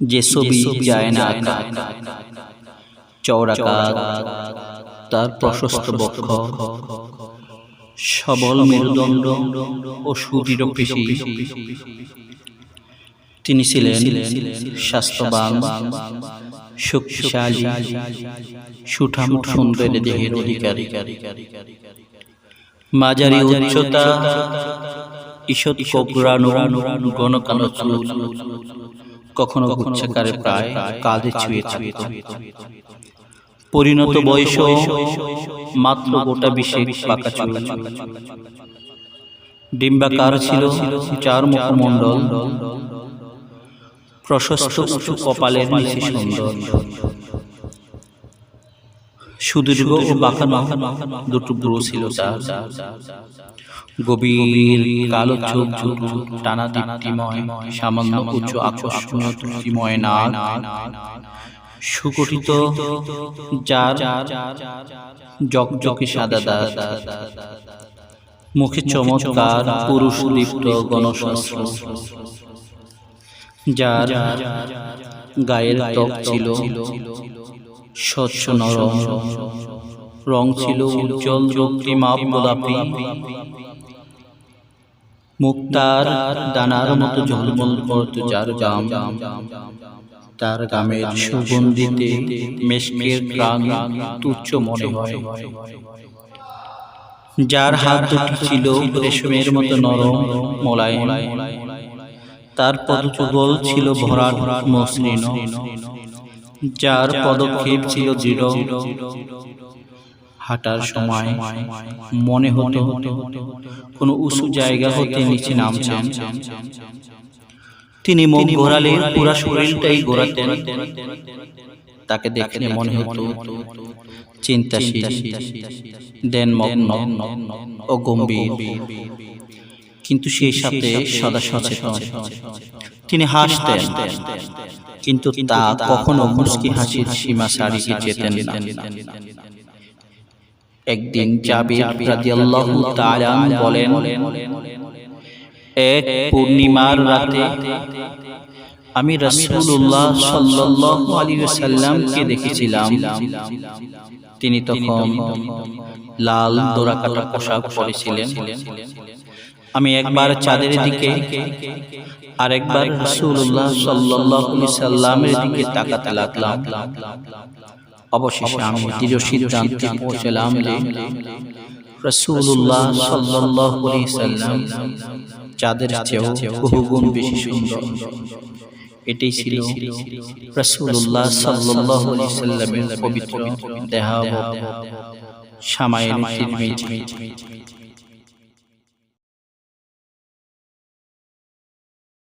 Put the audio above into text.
যে ছবি যায় না। আঁকা চৌরাকা তার প্রশস্ত বক্ষ। সবল মেরুদণ্ড ও সুদৃঢ় পেশি তিনি ছিলেন স্বাস্থ্যবান শক্তিশালী সুঠাম সুন্দর দেহের অধিকারী। মাঝারি উচ্চতা ঈষৎ কোবরানো ঘন কালো চুল কখনো গুচ্ছাকারে প্রায় কাঁধে ছুঁয়ে থাকত। পরিণত বয়স মাত্র গোটা বিশেক পাকা চুল। ডিম্বাকার ছিল চার মুখমণ্ডল প্রশস্ত উঁচু কপালের নিচে সুন্দর। সুদীর্ঘ ও বাঁকানো দুটো ব্রু ছিল তার। গভীর কালো চোখ টানা দীপ্তিময় সামান্য উচ্চ আকর্ষণীয় তৃপ্তিময় নাক সুগঠিত যার জকজকে সাদা দাঁত মুখে চমৎকার পুরুষ দীপ্ত গণশস্ত্র। যার গায়ের ত্বক ছিল। স্বচ্ছ নরম। রং ছিল উজ্জ্বল রক্তিমাপ গোলাপি মুক্তার দানার মতো ঝলমল করত যার গাম। তার গামের সুগন্ধিতে মেশকের গ্রাম তুচ্ছ মনে হয়। যার হাত দুটি ছিল রেশমের মতো নরম মোলায়েম। তার পদযুগল ছিল ভরাট মসৃণ। যার পদক্ষেপ ছিল দৃঢ়। হাঁটার সময় মনে হতো কোনো উঁচু জায়গা হতে নিচে নামছেন। তিনি মুখ ঘোরালে পুরা শরীরটাই ঘোরাতেন তাকে দেখলে মনে হতো চিন্তাশীল। দেনমগ্ন ও গম্ভীর। কিন্তু সেই সাথে সদা সচেতন। তিনি হাসতেন। কিন্তু তা কখনো মুস্কি হাসির সীমা ছাড়িয়ে যেতেন না। একদিন জাবির রাদিয়াল্লাহু তাআলা বলেন এক পূর্ণিমার রাতে আমি রাসূলুল্লাহ সাল্লাল্লাহু আলাইহি ওয়াসাল্লামকে দেখেছিলাম। তিনি তখন লাল দোরাকাটা পোশাক পরেছিলেন। আমি একবার চাঁদের দিকে আর একবার রাসূলুল্লাহ সাল্লাল্লাহু আলাইহি সাল্লামের দিকে তাকাতে লাগলাম। অবশেষে আমি দৃঢ় সিদ্ধান্তে পৌঁছলাম যে রাসূলুল্লাহ সাল্লাল্লাহু আলাইহি সাল্লাম চাঁদের চেয়েও বহুগুণ বেশি সুন্দর। এটাই ছিল রাসূলুল্লাহ সাল্লাল্লাহু আলাইহি সাল্লামের পবিত্র সামায়ের তিরমিজি